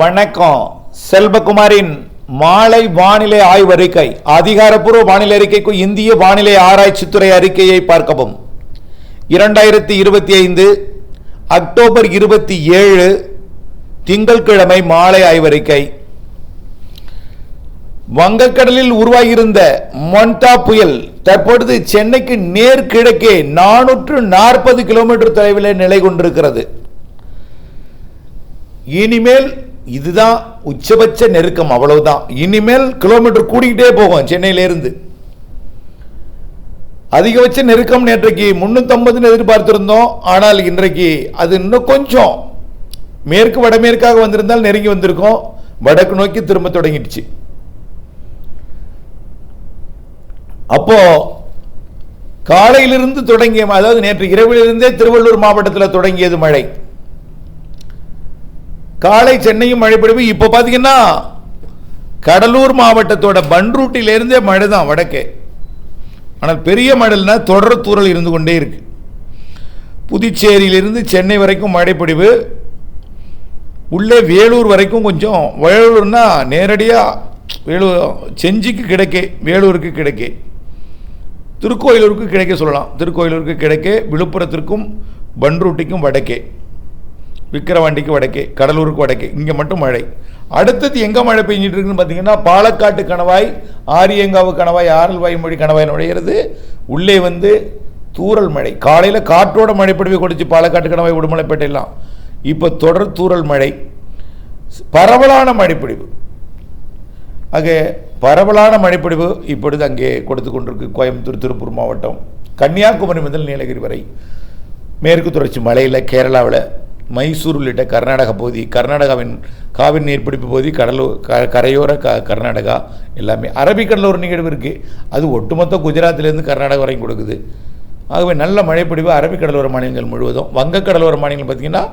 வணக்கம். செல்வகுமாரின் மாலை வானிலை ஆய்வறிக்கை அதிகாரப்பூர்வ வானிலை அறிக்கைக்கு இந்திய வானிலை ஆராய்ச்சித்துறை அறிக்கையை பார்க்கவும். இரண்டாயிரத்தி இருபத்தி ஐந்து அக்டோபர் இருபத்தி ஏழு திங்கட்கிழமை மாலை ஆய்வறிக்கை வங்கக்கடலில் உருவாகியிருந்த மொன்டா புயல் தற்பொழுது சென்னைக்கு நேர் கிழக்கே நானூற்று நாற்பது கிலோமீட்டர் தொலைவில் நிலை கொண்டிருக்கிறது. இனிமேல் இதுதான் உச்சபட்ச நெருக்கம் அவ்வளவுதான். இனிமேல் கிலோமீட்டர் கூடிக்கிட்டே போகும் சென்னையிலேருந்து. அதிகபட்ச நெருக்கம் நேற்றைக்கு முன்னூத்தம்பதுன்னு எதிர்பார்த்திருந்தோம். ஆனால் இன்றைக்கு அது இன்னும் கொஞ்சம் மேற்கு வடமேற்காக வந்திருந்தால் நெருங்கி வந்திருக்கோம். வடக்கு நோக்கி திரும்ப தொடங்கிடுச்சு. அப்போ காலையிலிருந்து தொடங்கிய அதாவது நேற்று இரவிலிருந்தே திருவள்ளூர் மாவட்டத்தில் தொடங்கியது மழை. காலை சென்னையும் மழை பொழிவு. இப்போ பார்த்தீங்கன்னா கடலூர் மாவட்டத்தோட பன்ரூட்டிலேருந்தே மழை தான் வடக்கே. ஆனால் பெரிய மழைனா தொடர் தூரல் இருந்து கொண்டே இருக்கு. புதுச்சேரியிலிருந்து சென்னை வரைக்கும் மழைப்பொழிவு உள்ளே வேலூர் வரைக்கும் கொஞ்சம். வேலூர்னா நேரடியாக வேலூர் செஞ்சிக்கு கிடைக்கே வேலூருக்கு கிடைக்கே திருக்கோயிலூருக்கு கிடைக்க சொல்லலாம். திருக்கோயிலூருக்கு கிடைக்கே விழுப்புரத்திற்கும் பன்ரூட்டிக்கும் வடக்கே. விக்கிரவாண்டிக்கு வடக்கே கடலூருக்கு வடக்கே இங்கே மட்டும் மழை. அடுத்தது எங்கே மழை பெஞ்சிட்டு இருக்குன்னு பார்த்தீங்கன்னா பாலக்காட்டு கணவாய் ஆரியங்காவு கணவாய் ஆரல்வாய் மொழி கணவாய் நுழையிறது. உள்ளே வந்து தூரல் மழை. காலையில் காற்றோட மழை பொழிவை கொடுத்து பாலக்காட்டு கணவாய் உடுமலைப்பேட்டையெல்லாம் இப்போ தொடர் தூரல் மழை. பரவலான மழைப்பொழிவு. ஆக பரவலான மழைப்பொழிவு இப்பொழுது அங்கே கொடுத்து கொண்டிருக்கு கோயம்புத்தூர் திருப்பூர் மாவட்டம். கன்னியாகுமரி முதல் நீலகிரி வரை. மேற்கு தொடர்ச்சி மலையில் கேரளாவில் மைசூர் உள்ளிட்ட கர்நாடக பகுதி கர்நாடகாவின் காவிரி நீர்பிடிப்பு பகுதி கடலூர் க கரையோர க கர்நாடகா எல்லாமே அரபிக்கடலில் ஒரு நிகழ்வு இருக்குது அது ஒட்டுமொத்த குஜராத்திலேருந்து கர்நாடகா வரைக்கும் கொடுக்குது. ஆகவே நல்ல மழைப்பொழிவு அரபிக்கடலோர மாநிலங்கள் முழுவதும். வங்கக்கடலோர மாநிலங்கள் பார்த்திங்கன்னா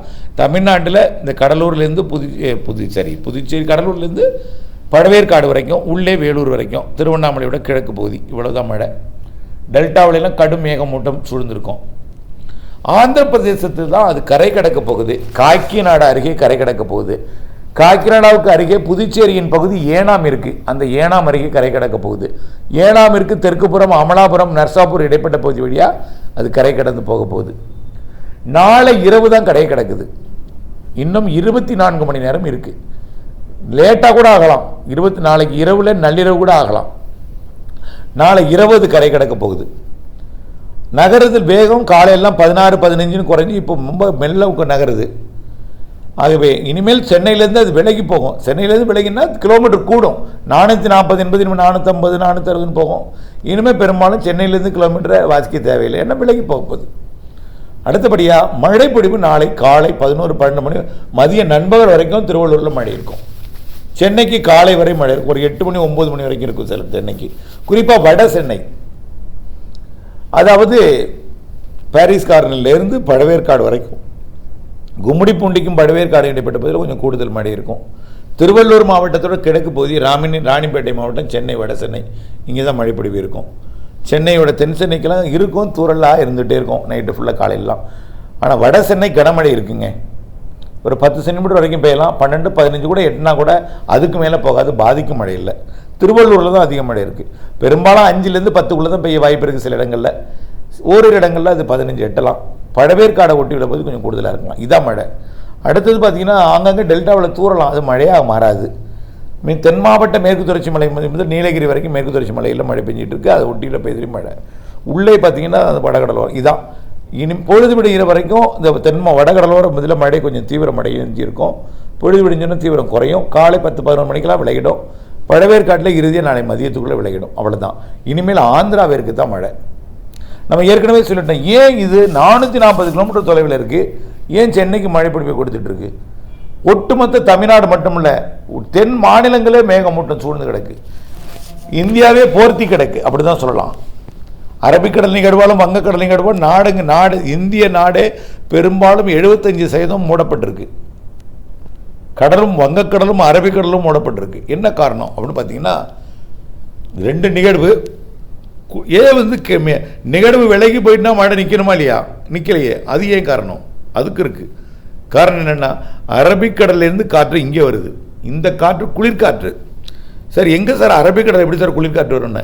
தமிழ்நாட்டில் இந்த கடலூர்லேருந்து புது புதுச்சேரி புதுச்சேரி கடலூர்லேருந்து பழவேற்காடு வரைக்கும் உள்ளே வேலூர் வரைக்கும் திருவண்ணாமலையோட கிழக்கு பகுதி. இவ்வளோதான் மழை. டெல்டாவிலெல்லாம் கடும் மேகமூட்டம் சூழ்ந்திருக்கும். ஆந்திர பிரதேசத்தில் தான் அது கரை கடக்க போகுது. காக்கிநாடு அருகே கரை கடக்க போகுது. காக்கிநாடாவுக்கு அருகே புதுச்சேரியின் பகுதி ஏனாம் இருக்கு. அந்த ஏனாம் அருகே கரை கடக்க போகுது. ஏனாம் இருக்கு தெற்குப்புறம் அமலாபுரம் நர்சாப்பூர் இடைப்பட்ட பகுதி வழியாக அது கரை கடந்து போக போகுது. நாளை இரவு தான் கரை கிடக்குது. இன்னும் இருபத்தி நான்கு மணி நேரம் இருக்குது லேட்டாக கூட ஆகலாம். இருபத்தி நாளைக்கு இரவில் நள்ளிரவு கூட ஆகலாம். நாளை இரவு அது கரை கடக்க போகுது. நகரத்தில் வேகம் காலையெல்லாம் பதினாறு பதினஞ்சுன்னு குறைஞ்சி இப்போ ரொம்ப மெல்ல நகருது. ஆகவே இனிமேல் சென்னையிலேருந்து அது விலகி போகும். சென்னையிலேருந்து விலகினா கிலோமீட்டர் கூடும். நானூற்றி நாற்பது எண்பது இனிமேல் நானூற்றம்பது நானூற்றி அறுபதுன்னு போகும். இனிமேல் பெரும்பாலும் சென்னையிலேருந்து கிலோமீட்டரை வாசிக்க தேவையில்லை. ஏன்னா விலகி போக போகுது? அடுத்தபடியாக மழை பொழிவு நாளை காலை பதினோரு பன்னெண்டு மணி மதிய நண்பகல் வரைக்கும் திருவள்ளூரில் மழை இருக்கும். சென்னைக்கு காலை வரை மழை இருக்கும். ஒரு எட்டு மணி ஒம்பது மணி வரைக்கும் இருக்கும் சில சென்னைக்கு. குறிப்பாக வட சென்னை. அதாவது பாரிஸ் கார்னிலேருந்து பழவேற்காடு வரைக்கும். கும்மிடிப்பூண்டிக்கும் பழவேற்காடு இடைப்பட்ட பகுதியில் கொஞ்சம் கூடுதல் மழை இருக்கும். திருவள்ளூர் மாவட்டத்தோட கிழக்கு பகுதி ராமினி ராணிப்பேட்டை மாவட்டம் சென்னை வட சென்னை இங்கே தான் மழைப்பொழிவு இருக்கும். சென்னையோட தென் சென்னைக்கெல்லாம் இருக்கும் தூரலாக இருந்துகிட்டே இருக்கும் நைட்டு ஃபுல்லாக காலையிலலாம். ஆனால் வட சென்னை கனமழை இருக்குங்க. ஒரு பத்து சென்டிமீட்டர் வரைக்கும் பெய்யலாம் பன்னெண்டு பதினஞ்சு கூட எட்டுனா கூட அதுக்கு மேலே போகாது பாதிக்கும் மழை இல்லை திருவள்ளூரில் தான் அதிக மழை இருக்குது பெரும்பாலும் அஞ்சுலேருந்து பத்துக்குள்ளே தான் பெய்ய வாய்ப்பு இருக்குது சில இடங்களில். ஓரிரு இடங்களில் அது பதினஞ்சு எட்டலாம். பழவேற்காடை ஒட்டி விட போது கொஞ்சம் கூடுதலாக இருக்கலாம். இதான் மழை. அடுத்தது பார்த்தீங்கன்னா ஆங்காங்கே டெல்டாவில் தூறலாம். அது மழையாக மாறாது. மீன் தென் மாவட்ட மேற்கு தொடர்ச்சி மலை முதல் நீலகிரி வரைக்கும் மேற்கு தொடர்ச்சி மலையில் மழை பெஞ்சிட்டு இருக்கு. அது ஒட்டியில் பெய்திரி மழை. உள்ளே பார்த்தீங்கன்னா அந்த வடகடலோரம் இதான். இனி பொழுது விடுகிற வரைக்கும் இந்த தென்ம வடகடலோரம் முதல்ல மழை கொஞ்சம் தீவிரம் மழை இருக்கும் பொழுது விடிஞ்சோன்னா தீவிரம் குறையும். காலை பத்து பதினொரு மணிக்கெல்லாம் விளையிடும் பழவேற்காட்டில் இறுதியாக நாளை மதியத்துக்குள்ளே விளையிடும் அவ்வளோதான் இனிமேல் ஆந்திராவிற்கு தான் மழை. நம்ம ஏற்கனவே சொல்லிட்டோம் ஏன் இது நானூற்றி நாற்பது கிலோமீட்டர் தொலைவில் இருக்குது ஏன் சென்னைக்கு மழை பிடிப்பை கொடுத்துட்ருக்கு ஒட்டுமொத்த தமிழ்நாடு மட்டுமில்ல தென் மாநிலங்களே மேகமூட்டம் சூழ்ந்து கிடக்கு. இந்தியாவே போர்த்தி கிடக்கு. அப்படிதான் சொல்லலாம். அரபிக்கடல் நிகழ்வாலும் வங்கக்கடல் நிகழ்வாலும் நாடுங்க நாடு இந்திய நாடே பெரும்பாலும் எழுபத்தஞ்சு சதவீதம் மூடப்பட்டிருக்கு. கடலும் வங்கக்கடலும் அரபிக்கடலும் மூடப்பட்டிருக்கு. என்ன காரணம்? அப்படின்னு பார்த்தீங்கன்னா ரெண்டு நிகழ்வு ஏன் வந்து நிகழ்வு விலகி போயிட்டுனா மழை நிற்கணுமா இல்லையா? நிற்கலையே அது ஏன் காரணம்? அதுக்கு இருக்குது காரணம் என்னென்னா அரபிக்கடல்லேருந்து காற்று இங்கே வருது. இந்த காற்று குளிர்காற்று. சார் எங்கே சார் அரபிக்கடல் எப்படி சார் குளிர்காற்று வரும்னு?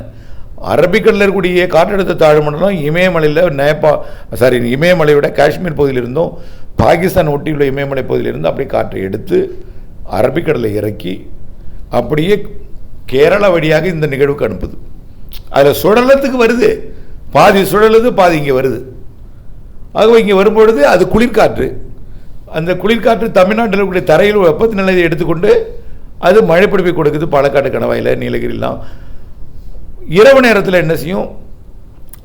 அரபிக்கடலில் இருக்கக்கூடிய காற்றழுத்த தாழ்மண்டலம் இமயமலையில் நேபா சாரி இமயமலையோட காஷ்மீர் பகுதியிலிருந்தும் பாகிஸ்தான் ஒட்டியுள்ள இமயமலை பகுதியிலிருந்து அப்படியே காற்றை எடுத்து அரபிக்கடலை இறக்கி அப்படியே கேரளா வழியாக இந்த நிகழ்வுக்கு அனுப்புது. அதில் சுழலத்துக்கு வருது. பாதி சுழலுது பாதி இங்கே வருது. ஆகவே இங்கே வரும்பொழுது அது குளிர்காற்று. அந்த குளிர்காற்று தமிழ்நாட்டில் இருக்கக்கூடிய தரையில் வெப்பத்து நிலையை எடுத்துக்கொண்டு அது மழை பிடிப்பை கொடுக்குது. பாலக்காடு கணவாயில் நீலகிரிலாம். இரவு நேரத்தில் என்ன செய்யும்?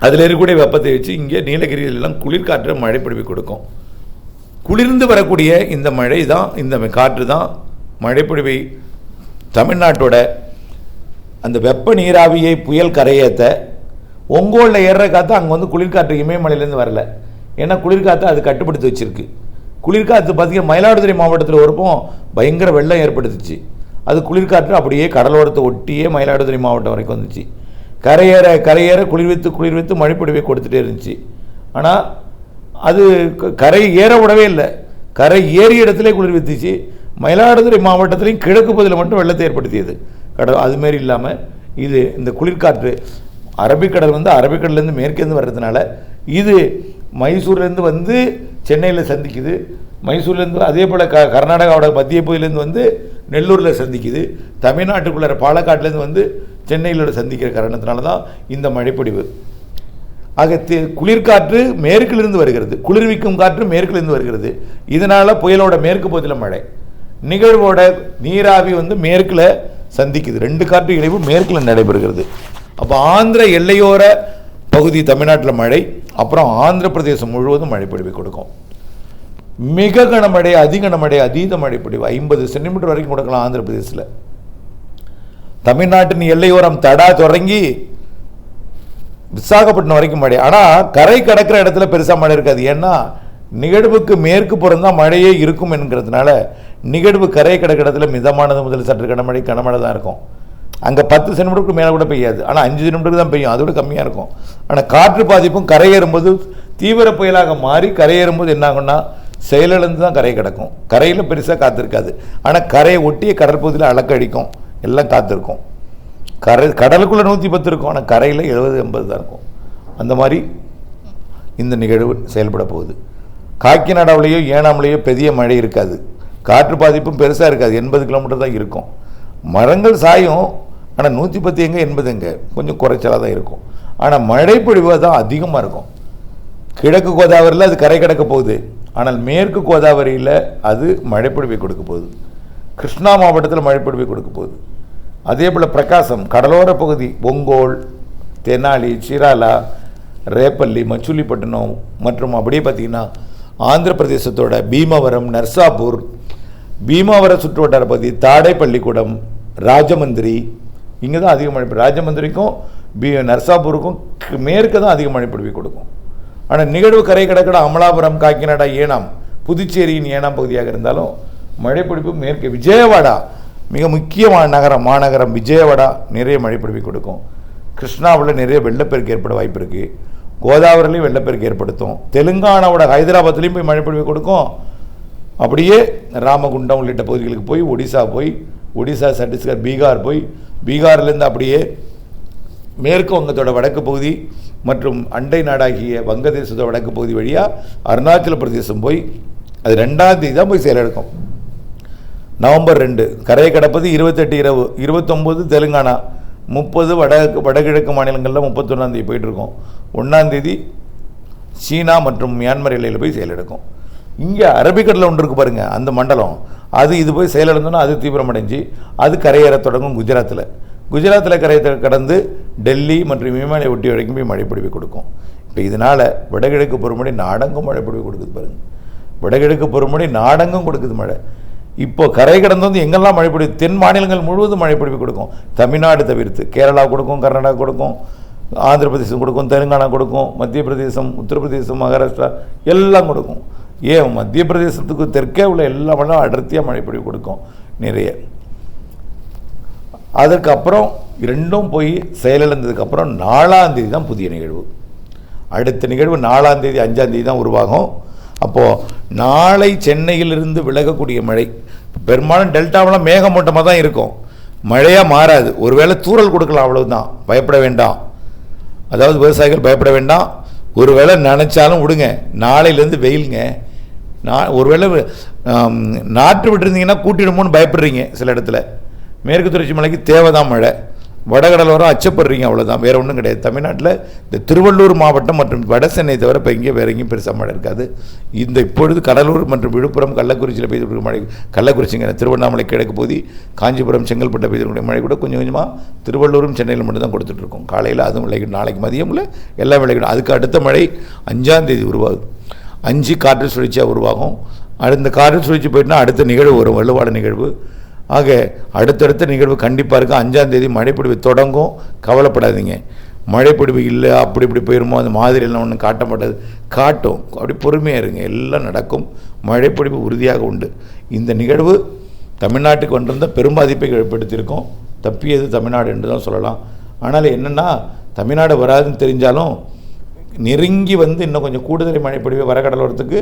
அதில் இருக்கக்கூடிய வெப்பத்தை வச்சு இங்கே நீலகிரியிலெல்லாம் குளிர்காற்று மழை பிடிப்பு கொடுக்கும். குளிர்ந்து வரக்கூடிய இந்த மழை தான் இந்த காற்று தான் மழைப்பிடிவை தமிழ்நாட்டோட அந்த வெப்ப நீராவியை புயல் கரையேற்ற ஒங்கோலில் ஏறுற காற்று அங்கே வந்து குளிர்காற்று இமயமலையிலேருந்து வரல. ஏன்னா குளிர்காற்று அது கட்டுப்படுத்தி வச்சிருக்கு. குளிர்காற்று பார்த்தீங்கன்னா மயிலாடுதுறை மாவட்டத்தில் ஒருப்போம் பயங்கர வெள்ளம் ஏற்படுத்துச்சு. அது குளிர்காற்று அப்படியே கடலோரத்தை ஒட்டியே மயிலாடுதுறை மாவட்டம் வரைக்கும் வந்துச்சு. கரையேற கரையேற குளிர்வித்து குளிர்வித்து மழைப்பொழிவை கொடுத்துட்டே இருந்துச்சு. ஆனால் அது கரை ஏற விடவே இல்லை. கரை ஏறிய இடத்துல குளிர்வித்துச்சு. மயிலாடுதுறை மாவட்டத்திலையும் கிழக்கு பகுதியில் மட்டும் வெள்ளத்தை ஏற்படுத்தியது. கடல் அதுமாரி இல்லாமல் இது இந்த குளிர்காற்று அரபிக்கடல் வந்து அரபிக்கடல்லேருந்து மேற்கேருந்து வர்றதுனால இது மைசூர்லேருந்து வந்து சென்னையில் சந்திக்குது. மைசூர்லேருந்து அதே போல் க கர்நாடகாவோட மத்திய பகுதியிலேருந்து வந்து நெல்லூரில் சந்திக்குது. தமிழ்நாட்டுக்குள்ளார பாலக்காட்டிலேருந்து வந்து சென்னையில் சந்திக்கிற காரணத்தினால தான் இந்த மழைப்பொடிவு. ஆக குளிர்காற்று மேற்கிலிருந்து வருகிறது. குளிர்விக்கும் காற்று மேற்கிலிருந்து வருகிறது. இதனால் புயலோட மேற்கு பகுதியில் மழை. நிகழ்வோட நீராவி வந்து மேற்கில் சந்திக்குது. ரெண்டு காற்று இணைவு மேற்கில் நடைபெறுகிறது. அப்போ ஆந்திர எல்லையோர பகுதி தமிழ்நாட்டில் மழை அப்புறம் ஆந்திர பிரதேசம் முழுவதும் மழை கொடுக்கும். மிக கனமழை அதிகனமழை அதீத மழை ஐம்பது சென்டிமீட்டர் வரைக்கும் கொடுக்கலாம் ஆந்திர பிரதேசத்தில். தமிழ்நாட்டின் எல்லையோரம் தடா தொடங்கி விசாகப்பட்டினம் வரைக்கும் மழை. ஆனால் கரை கடக்கிற இடத்துல பெருசாக மழை இருக்காது. ஏன்னா நிகழ்வுக்கு மேற்கு புறம் தான் மழையே இருக்கும் என்கிறதுனால நிகழ்வு கரை கடக்கிற இடத்துல மிதமானது முதல் சற்று கனமழை கனமழை தான் இருக்கும். அங்கே பத்து சென்டிமீட்டருக்கு மேலே கூட பெய்யாது. ஆனால் அஞ்சு சென்டிமீட்டருக்கு தான் பெய்யும். அதோட கம்மியாக இருக்கும். ஆனால் காற்று பாதிப்பும் கரையேறும்போது தீவிர புயலாக மாறி கரையேறும்போது என்ன ஆகும்னா செயலிழந்து தான் கரை கிடக்கும். கரையில் பெருசாக காத்திருக்காது. ஆனால் கரையை ஒட்டிய கடற்பகுதியில் அளக்கடிக்கும் எல்லாம் காத்திருக்கும். கரை கடலுக்குள்ளே நூற்றி பத்து இருக்கும் ஆனால் கரையில் எழுபது எண்பது தான் இருக்கும். அந்த மாதிரி இந்த நிகழ்வு செயல்பட போகுது. காக்கிநாடாவிலேயோ ஏனாமிலேயோ பெரிய மழை இருக்காது. காற்று பாதிப்பும் பெருசாக இருக்காது. எண்பது கிலோமீட்டர் தான் இருக்கும். மரங்கள் சாயும் ஆனால் நூற்றி பத்து எங்கே எண்பது எங்கே? கொஞ்சம் குறைச்சலாக தான் இருக்கும். ஆனால் மழை பொழிவு தான் அதிகமாக இருக்கும். கிழக்கு கோதாவரியில் அது கரை கிடக்க போகுது. ஆனால் மேற்கு கோதாவரியில் அது மழைப்பொழிவை கொடுக்க போகுது. கிருஷ்ணா மாவட்டத்தில் மழைப்பொழிவை கொடுக்க போகுது. அதே போல் பிரகாசம் கடலோர பகுதி ஒங்கோல் தெனாலி சீராலா ரேப்பள்ளி மச்சுலிப்பட்டினம் மற்றும் அப்படியே பார்த்தீங்கன்னா ஆந்திர பிரதேசத்தோட பீமவரம் நர்சாப்பூர் பீமாவர சுற்றுவட்டார பகுதி தாடைப்பள்ளிக்கூடம் ராஜமந்திரி இங்கே தான் அதிக மழை ராஜமந்திரிக்கும் பி நர்சாப்பூருக்கும் மேற்கு தான் அதிக மழை பொழிவு கொடுக்கும். ஆனால் நிகழ்வு கரை கடக்கட அமலாபுரம் காக்கிநாடா ஏனாம் புதுச்சேரியின் ஏனாம் பகுதியாக இருந்தாலும் மழைப்பிடிப்பு மேற்கு விஜயவாடா மிக முக்கியமான நகரம் மாநகரம் விஜயவாடா நிறைய மழைப்பிடிப்பை கொடுக்கும். கிருஷ்ணாவில் நிறைய வெள்ளப்பெருக்கு ஏற்பட வாய்ப்பு இருக்குது கோதாவரிலையும் வெள்ளப்பெருக்கு ஏற்படுத்தும். தெலுங்கானாவோட ஹைதராபாத்லேயும் போய் மழைப்பொழிவை கொடுக்கும். அப்படியே ராமகுண்டம் உள்ளிட்ட பகுதிகளுக்கு போய் ஒடிசா போய் ஒடிசா சத்தீஸ்கர் பீகார் போய் பீகார்லேருந்து அப்படியே மேற்கு வங்கத்தோட வடக்கு பகுதி மற்றும் அண்டை நாடாகிய வங்கதேசத்தோட வடக்கு பகுதி வழியாக அருணாச்சல பிரதேசம் போய் அது ரெண்டாம் தேதி தான் போய் செயலெடுக்கும் நவம்பர் ரெண்டு. கரையை கடப்பது இருபத்தெட்டு இரவு. இருபத்தொம்போது தெலுங்கானா. முப்பது வட வடகிழக்கு மாநிலங்களில் முப்பத்தொன்னாந்தேதி போயிட்டுருக்கோம். ஒன்றாந்தேதி சீனா மற்றும் மியான்மர் எல்லையில் போய் செயலெடுக்கும் இங்கே அரபிக்கடலில் ஒன்று இருக்கு பாருங்கள் அந்த மண்டலம். அது இது போய் செயலிழந்தோன்னா அது தீவிரமடைஞ்சு அது கரையேற தொடங்கும் குஜராத்தில் குஜராத்தில் கரையை கடந்து டெல்லி மற்றும் இமயமலை ஒட்டி வரைக்கும் போய் மழைப்பொழிவை கொடுக்கும். இப்போ இதனால் வடகிழக்கு பொறுமழை நாடெங்கும் மழைப்பொழிவு கொடுக்குது பாருங்கள் வடகிழக்கு பொறுமழை நாடெங்கும் கொடுக்குது மழை. இப்போ கரை கடந்து வந்து எங்கெல்லாம் மழை பொழிவு தென் மாநிலங்கள் முழுவதும் மழை பொழிவு கொடுக்கும். தமிழ்நாடு தவிர்த்து கேரளா கொடுக்கும் கர்நாடகா கொடுக்கும் ஆந்திர பிரதேசம் கொடுக்கும் தெலுங்கானா கொடுக்கும் மத்திய பிரதேசம் உத்தரப்பிரதேசம் மகாராஷ்டிரா எல்லாம் கொடுக்கும். ஏன்? மத்திய பிரதேசத்துக்கு தெற்கே உள்ள எல்லா மழையும் அடர்த்தியாக மழை கொடுக்கும். நிறைய. அதற்கப்புறம் ரெண்டும் போய் செயலிழந்ததுக்கப்புறம் நாலாம் தேதி தான் புதிய நிகழ்வு. அடுத்த நிகழ்வு நாலாம் தேதி அஞ்சாம் தேதி தான் உருவாகும். அப்போது நாளை சென்னையிலிருந்து விலகக்கூடிய மழை பெரும்பாலும் டெல்டாவெலாம் மேகமூட்டமாக தான் இருக்கும். மழையாக மாறாது. ஒருவேளை தூறல் கொடுக்கலாம் அவ்வளவுதான். பயப்பட வேண்டாம். அதாவது விவசாயிகள் பயப்பட வேண்டாம். ஒருவேளை நினச்சாலும் விடுங்க. நாளையிலேருந்து வெயிலுங்க. நான் ஒருவேளை நாற்று விட்டுருந்தீங்கன்னா கூட்டிடுமோன்னு பயப்படுறீங்க சில இடத்துல. மேற்கு தொடர்ச்சி மலைக்கு தேவைதான் மழை. வடகடலோரம் அச்சப்படுறீங்க அவ்வளோதான் வேறு ஒன்றும் கிடையாது. தமிழ்நாட்டில் இந்த திருவள்ளூர் மாவட்டம் மற்றும் வட சென்னை தவிர இப்போ எங்கேயும் வேறு எங்கேயும் பெருசாக மழை இருக்காது. இந்த இப்பொழுது கடலூர் மற்றும் விழுப்புரம் கள்ளக்குறிச்சியில் பெய்து மழை கள்ளக்குறிச்சிங்க திருவண்ணாமலை கிழக்கு பகுதி காஞ்சிபுரம் செங்கல்பட்டு பெய்திருக்கிற மழை கூட கொஞ்சம் கொஞ்சமாக திருவள்ளூரும் சென்னையில் மட்டும் தான் கொடுத்துட்ருக்கோம். காலையில் அதுவும் விளையிடும் நாளைக்கு மதியமில் எல்லாம் விளையிடும் அதுக்கு அடுத்த மழை அஞ்சாம் தேதி அஞ்சு காற்று சுழற்சியாக உருவாகும். அடுத்த காற்று சுழற்சி போயிட்டுனா அடுத்த நிகழ்வு வரும். வலுவான நிகழ்வு. ஆக அடுத்தடுத்த நிகழ்வு கண்டிப்பாக இருக்கும். அஞ்சாந்தேதி தேதி தொடங்கும். கவலைப்படாதீங்க. மழைப்பொழிவு இல்லை அப்படி இப்படி போயிருமோ அந்த மாதிரி எல்லாம் ஒன்றும் காட்ட மாட்டாது. காட்டும். அப்படி பொறுமையாக இருங்க. எல்லாம் நடக்கும். மழைப்பொழிவு உறுதியாக உண்டு. இந்த நிகழ்வு தமிழ்நாட்டுக்கு வந்திருந்த பெரும் பாதிப்பை ஏற்படுத்தியிருக்கோம். தப்பியது தமிழ்நாடு என்று தான் சொல்லலாம். ஆனால் என்னென்னா தமிழ்நாடு வராதுன்னு தெரிஞ்சாலும் நெருங்கி வந்து இன்னும் கொஞ்சம் கூடுதல் மழைப்பொழிவை வரக்கடலோரத்துக்கு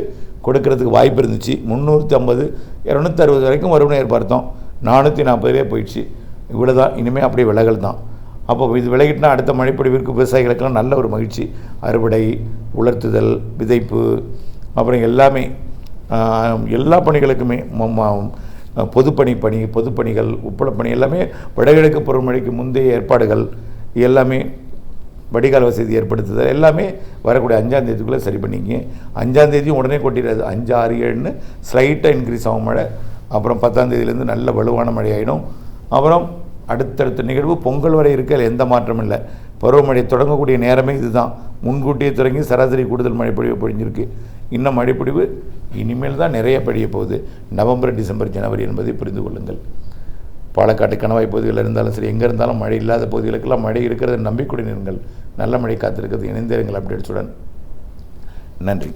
கொடுக்கறதுக்கு வாய்ப்பு இருந்துச்சு. முந்நூற்றி ஐம்பது இரநூத்தி அறுபது வரைக்கும் வரும்னு எதிர்பார்த்தோம். நானூற்றி நாற்பதுலேயே போயிடுச்சு. இவ்வளோ தான் இனிமேல் அப்படியே விலகல் தான். அப்போ இது விலகிட்டுனா அடுத்த மழைப்பொழிவிற்கு விவசாயிகளுக்கெல்லாம் நல்ல ஒரு மகிழ்ச்சி. அறுவடை உலர்த்துதல் விதைப்பு அப்புறம் எல்லாமே எல்லா பணிகளுக்குமே பொதுப்பணி பணி பொதுப்பணிகள் உப்பளப்பணி எல்லாமே வடகிழக்கு பருவமழைக்கு முந்தைய ஏற்பாடுகள் எல்லாமே வடிகால் வசதி ஏற்படுத்துதல் எல்லாமே வரக்கூடிய அஞ்சாந்தேதிக்குள்ளே சரி பண்ணிங்க அஞ்சாந்தேதியும் உடனே கொட்டிடாது. அஞ்சு ஆறு ஏழுன்னு ஸ்லைட்டாக இன்க்ரீஸ் ஆகும் மழை. அப்புறம் பத்தாம் தேதியிலேருந்து நல்ல வலுவான மழை ஆகிடும் அப்புறம் அடுத்தடுத்த நிகழ்வு பொங்கல் வரை இருக்க எந்த மாற்றமும் இல்லை. பருவமழை தொடங்கக்கூடிய நேரமே இதுதான். முன்கூட்டியே தொடங்கி சராசரி கூடுதல் மழைப்பொழிவு பொழிஞ்சிருக்கு. இன்னும் மழைப்பொழிவு இனிமேல் தான் நிறைய பொழிய போகுது. நவம்பர் டிசம்பர் ஜனவரி என்பதை புரிந்து கொள்ளுங்கள். பாலக்காட்டு கணவாய் பகுதிகளில் இருந்தாலும் சரி எங்கே இருந்தாலும் மழை இல்லாத பகுதிகளுக்கெல்லாம் மழை இருக்கிறத நம்பிக்கையுடன் இருங்கள். நல்ல மழை காத்திருக்கிறது. இணைந்திருங்கள் அப்டேட்ஸுடன். நன்றி.